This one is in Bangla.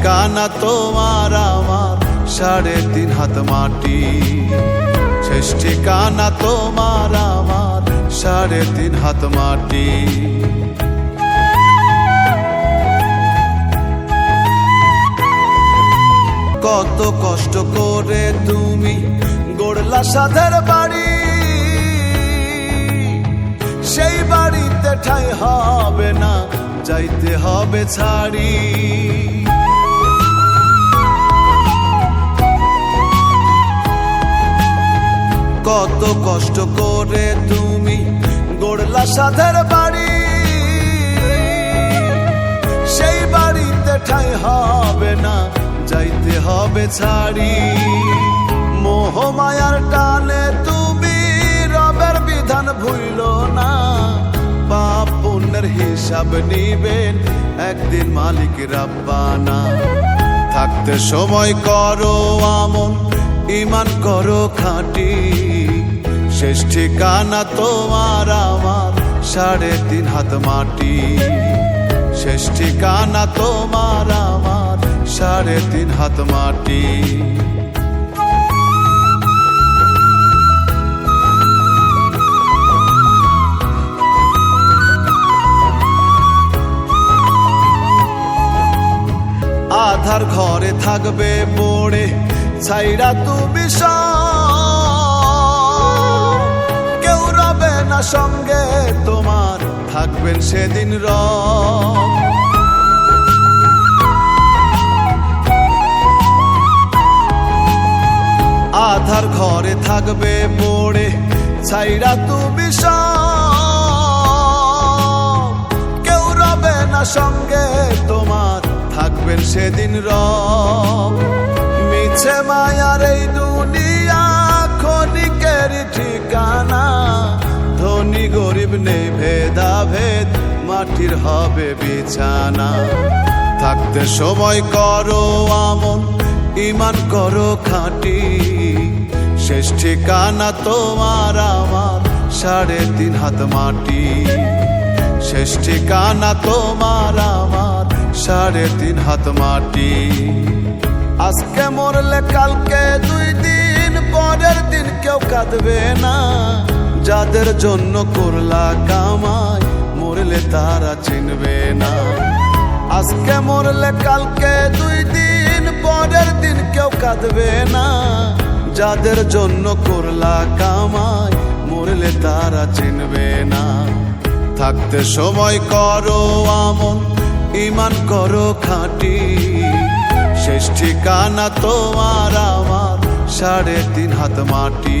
ঠিকানা তোমার আমার সাড়ে তিন হাত মাটি। শেষ ঠিকানা তোমার আমার সাড়ে তিন হাত মাটি। কত কষ্ট করে তুমি গড়লা সাধের বাড়ি। সেই বাড়িতে ঠাই হবে না, যাইতে হবে ছাড়ি। কত কষ্ট করে তুমি গড়লা সাধের বাড়ি। সেই বাড়িতে ঠাই হবে না, যাইতে হবে ছাড়ি। মোহমায়ার টানে তুমি রবের বিধান ভুইল না। পাপ পুণ্যের হিসাব নিবেন একদিন মালিক রাব্বানা। থাকতে সময় করো আমন ইমান করো খাঁটি। শেষ ঠিকানা তোমার আমার, সাড়ে তিন হাত মাটি শেষ ঠিকানা তোমার আমার, সাড়ে তিন হাত মাটি আধার ঘরে থাকবে পড়ে ছাইরা তুমি সব। সঙ্গে তোমার থাকবেন সেদিন রব আধার ঘরে থাকবে পড়ে ছাইরা তুমি। কেউ রবে না সঙ্গে তোমার থাকবেন সেদিন রব মিছে মায়ার এই দুনিয়া গরিব নেই ভেদা ভেদ মাটির হবে বিছানা। থাকতে সময় করো আমন, ইমান করো খাঁটি। শেষ ঠিকানা তোমার আমার, সাড়ে তিন হাত মাটি। শেষ ঠিকানা তোমার আমার, সাড়ে তিন হাত মাটি। আজকে মরলে কালকে দুই দিন, পরের দিন কেউ কাঁদবে না। যাদের জন্য করলা কামাই, মরলে তারা চিনবে না। আজকে মরলে কালকে দুই দিন, পরের দিন কেউ কাঁদবে না। যাদের জন্য করলা কামাই, মরলে তারা চিনবে না। থাকতে সময় করো আমন ইমান করো খাঁটি। শেষ ঠিকানা তোমার আমার, সাড়ে তিন হাত মাটি।